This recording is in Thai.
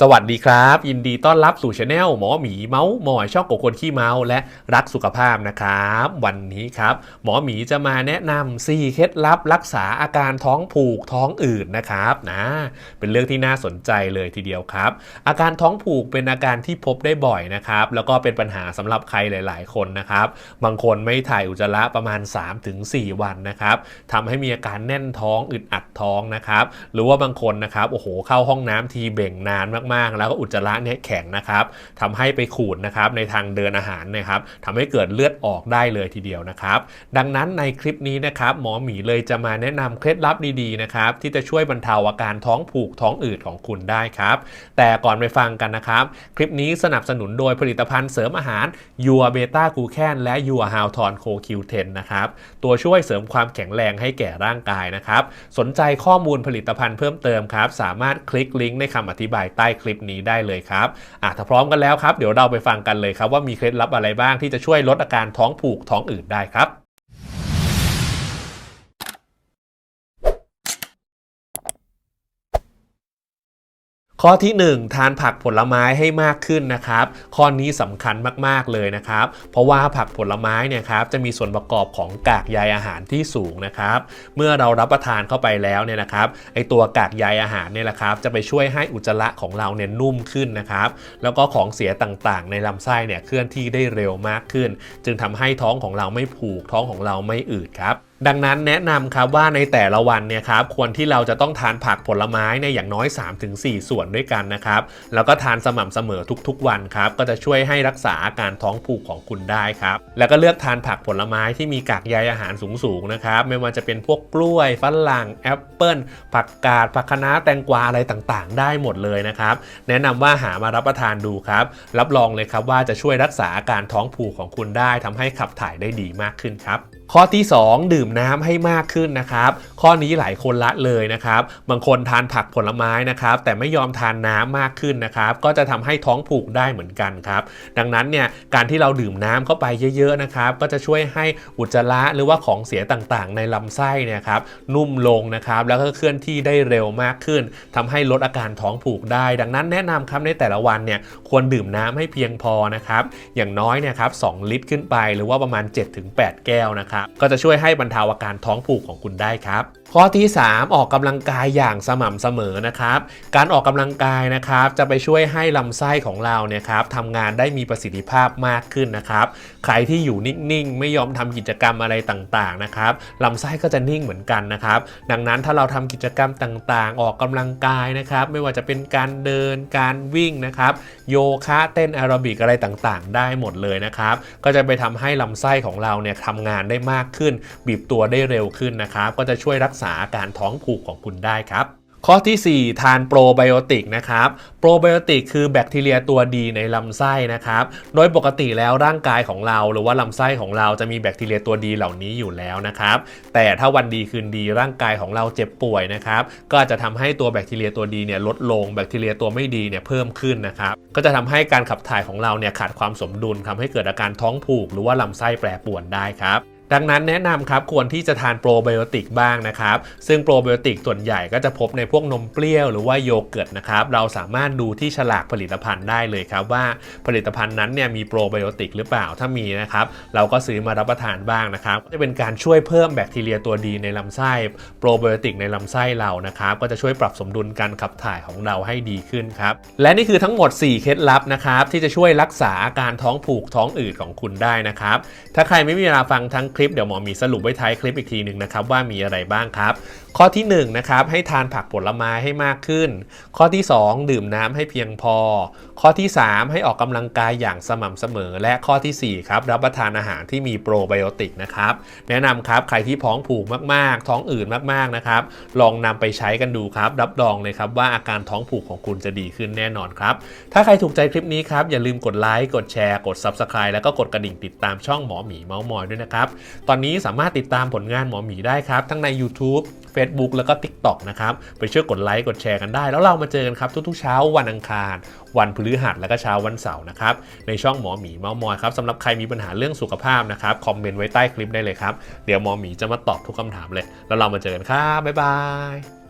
สวัสดีครับ ยินดีต้อนรับสู่ช anel หมอหมีเมาส์มอยชอบกบคนขี้เมาส์และรักสุขภาพนะครับ วันนี้ครับ หมอหมีจะมาแนะนำ4เคล็ดลับรักษาอาการท้องผูกท้องอืดนะครับนะเป็นเรื่องที่น่าสนใจเลยทีเดียวครับ อาการท้องผูกเป็นอาการที่พบได้บ่อยนะครับ แล้วก็เป็นปัญหาสำหรับใครหลาย ๆ คนนะครับบางคนไม่ถ่ายอุจจาระประมาณ 3-4 วันนะครับทำให้มีอาการแน่นท้องอึดอัดท้องนะครับหรือว่าบางคนนะครับโอ้โหเข้าห้องน้ำทีเบ่งนานมากๆ แล้วก็อุจจาระเนี่ยแข็งนะครับทำให้ไปขูดนะครับในทางเดินอาหารนะครับทำให้เกิดเลือดออกได้เลยทีเดียวนะครับ ดังนั้นในคลิปนี้นะครับหมอหมีเลยจะมาแนะนำเคล็ดลับดีๆนะครับที่จะช่วยบรรเทาอาการท้องผูกท้องอืดของคุณได้ครับแต่ก่อนไปฟังกันนะครับคลิปนี้สนับสนุนโดยผลิตภัณฑ์เสริมอาหารยัวเบต้ากูแคนและยัวฮาวทอนโคคิวเทนนะครับตัวช่วยเสริมความแข็งแรงให้แก่ร่างกายนะครับสนใจข้อมูลผลิตภัณฑ์เพิ่มเติมครับสามารถคลิกลิงก์ในคำอธิบายใต้คลิปนี้ได้เลยครับอะถ้าพร้อมกันแล้วครับ เดี๋ยวเราไปฟังกันเลยครับว่ามีเคล็ดลับอะไรบ้างที่จะช่วยลดอาการท้องผูกท้องอืดได้ครับ ข้อที่ 1 ทานผักผลไม้ให้มากขึ้นนะครับ ข้อนี้สำคัญมากๆเลยนะครับ เพราะว่าผักผลไม้เนี่ยครับจะมีส่วนประกอบของกากใยอาหารที่สูงนะครับ เมื่อเรารับประทานเข้าไปแล้วเนี่ยนะครับไอตัวกากใยอาหารเนี่ยแหละครับ จะไปช่วยให้อุจจาระของเราเนี่ยนุ่มขึ้นนะครับ แล้วก็ของเสียต่างๆ ในลำไส้เนี่ยเคลื่อนที่ได้เร็วมากขึ้น จึงทำให้ท้องของเราไม่ผูกท้องของเราไม่อืดครับ ดังนั้นแนะนำครับว่าในแต่ละวันเนี่ยครับควรที่เราจะต้องทานผักผลไม้เนี่ยอย่างน้อย 3-4 ส่วนด้วยกันนะครับ แล้วก็ทานสม่ำเสมอทุกๆวันครับ ก็จะช่วยให้รักษาอาการท้องผูกของคุณได้ครับ แล้วก็เลือกทานผักผลไม้ที่มีกากใยอาหารสูงๆนะครับ ไม่ว่าจะเป็นพวกกล้วยฝรั่งแอปเปิลผักกาดผักคะน้าแตงกวาอะไรต่างๆ ได้หมดเลยนะครับแนะนำว่าหามารับประทานดูครับ รับรองเลยครับว่าจะช่วยรักษาอาการท้องผูกของคุณได้ทำให้ขับถ่ายได้ดีมากขึ้นครับ ข้อที่ 2 ดื่มน้ำให้มากขึ้นนะครับ ข้อนี้หลายคนละเลยนะครับ บางคนทานผักผลไม้นะครับ แต่ไม่ยอมทานน้ำมากขึ้นนะครับ ก็จะทำให้ท้องผูกได้เหมือนกันครับ ดังนั้นเนี่ยการที่เราดื่มน้ำเข้าไปเยอะๆนะครับ ก็จะช่วยให้อุจจาระหรือว่าของเสียต่างๆ ในลำไส้เนี่ยครับนุ่มลงนะครับ แล้วก็เคลื่อนที่ได้เร็วมากขึ้นทำให้ลดอาการท้องผูกได้ ดังนั้นแนะนำครับในแต่ละวันเนี่ยควรดื่มน้ำให้เพียงพอนะครับ อย่างน้อยเนี่ยครับ2ลิตรขึ้นไป หรือว่าประมาณ 7-8 แก้วนะครับก็จะช่วยให้บรรเทาอาการท้องผูกของคุณได้ครับ ข้อที่ 3 ออกกำลังกายอย่างสม่ำเสมอนะครับ การออกกำลังกายนะครับจะไปช่วยให้ลำไส้ของเราเนี่ยครับทำงานได้มีประสิทธิภาพมากขึ้นนะครับใครที่อยู่นิ่งๆ ไม่ยอมทำกิจกรรมอะไรต่างๆนะครับลำไส้ก็จะนิ่งเหมือนกันนะครับ ดังนั้นถ้าเราทำกิจกรรมต่างๆ ออกกำลังกายนะครับไม่ว่าจะเป็นการเดินการวิ่งนะครับโยคะเต้นแอโรบิกอะไรต่างๆ ได้หมดเลยนะครับก็จะไปทำให้ลำไส้ของเราเนี่ยทำงานได้มากขึ้น บีบตัวได้เร็วขึ้นนะครับ ก็จะช่วยรักษาอาการท้องผูกของคุณได้ครับข้อที่ 4 ทานโปรไบโอติกนะครับ โปรไบโอติกคือแบคทีเรียตัวดีในลำไส้นะครับ โดยปกติแล้วร่างกายของเราหรือว่าลำไส้ของเราจะมีแบคทีเรียตัวดีเหล่านี้อยู่แล้วนะครับ แต่ถ้าวันดีคืนดีร่างกายของเราเจ็บป่วยนะครับ ก็จจะทำให้ตัวแบคทีเรียตัวดีเนี่ยลดลงแบคทีเรียตัวไม่ดีเนี่ยเพิ่มขึ้นนะครับ ก็จะทำให้การขับถ่ายของเราเนี่ยขาดความสมดุลทำให้เกิดอาการท้องผูก หรือว่าลำไส้แปรปรวนได้ครับ ดังนั้นแนะนำครับควรที่จะทานโปรไบโอติกบ้างนะครับ ซึ่งโปรไบโอติกส่วนใหญ่ก็จะพบในพวกนมเปรี้ยวหรือว่าโยเกิร์ตนะครับเราสามารถดูที่ฉลากผลิตภัณฑ์ได้เลยครับว่าผลิตภัณฑ์นั้นเนี่ยมีโปรไบโอติกหรือเปล่าถ้ามีนะครับเราก็ซื้อมารับประทานบ้างนะครับจะเป็นการช่วยเพิ่มแบคทีเรียตัวดีในลำไส้โปรไบโอติกในลำไส้เรานะครับก็จะช่วยปรับสมดุลการขับถ่ายของเราให้ดีขึ้นครับและนี่คือทั้งหมด 4 เคล็ดลับนะครับที่จะช่วยรักษาอาการท้องผูกท้องอืดของคุณได้นะครับถ้าใครไม่มีเวลาฟังทั้งคลิปเดี๋ยวหมอมีสรุปไว้ท้ายคลิปอีกทีหนึ่งนะครับว่ามีอะไรบ้างครับ ข้อที่1นะครับให้ทานผักผลไม้ให้มากขึ้น ข้อที่ 2 ดื่มน้ำให้เพียงพอ ข้อที่ 3 ให้ออกกำลังกายอย่างสม่ำเสมอ และข้อทีสี่4ครับรับประทานอาหารที่มีโปรไบโอติกนะครับแนะนำครับใครที่ท้องผูกมากๆ ท้องอืดมากๆนะครับลองนำไปใช้กันดูครับ รับรองเลยครับว่าอาการท้องผูกของคุณจะดีขึ้นแน่นอนครับถ้าใครถูกใจคลิปนี้ครับอย่าลืมกดไลค์กดแชร์กด Subscribe แล้วก็กดกระดิ่งติดตามช่องหมอหมีเมาส์มอยด้วยนะครับตอนนี้สามารถติดตามผลงานหมอหมีได้ครับ ทั้งใน YouTube Facebook แล้วก็ TikTok นะครับ ไปช่วยกดไลค์กดแชร์กันได้ แล้วเรามาเจอกันครับทุกๆเช้าวันอังคาร วันพฤหัสแล้วก็เช้าวันเสาร์นะครับ ในช่องหมอหมีเมามอยครับสำหรับใครมีปัญหาเรื่องสุขภาพนะครับคอมเมนต์ไว้ใต้คลิปได้เลยครับเดี๋ยวหมอหมีจะมาตอบทุกคำถามเลย แล้วเรามาเจอกันครับบ๊ายบาย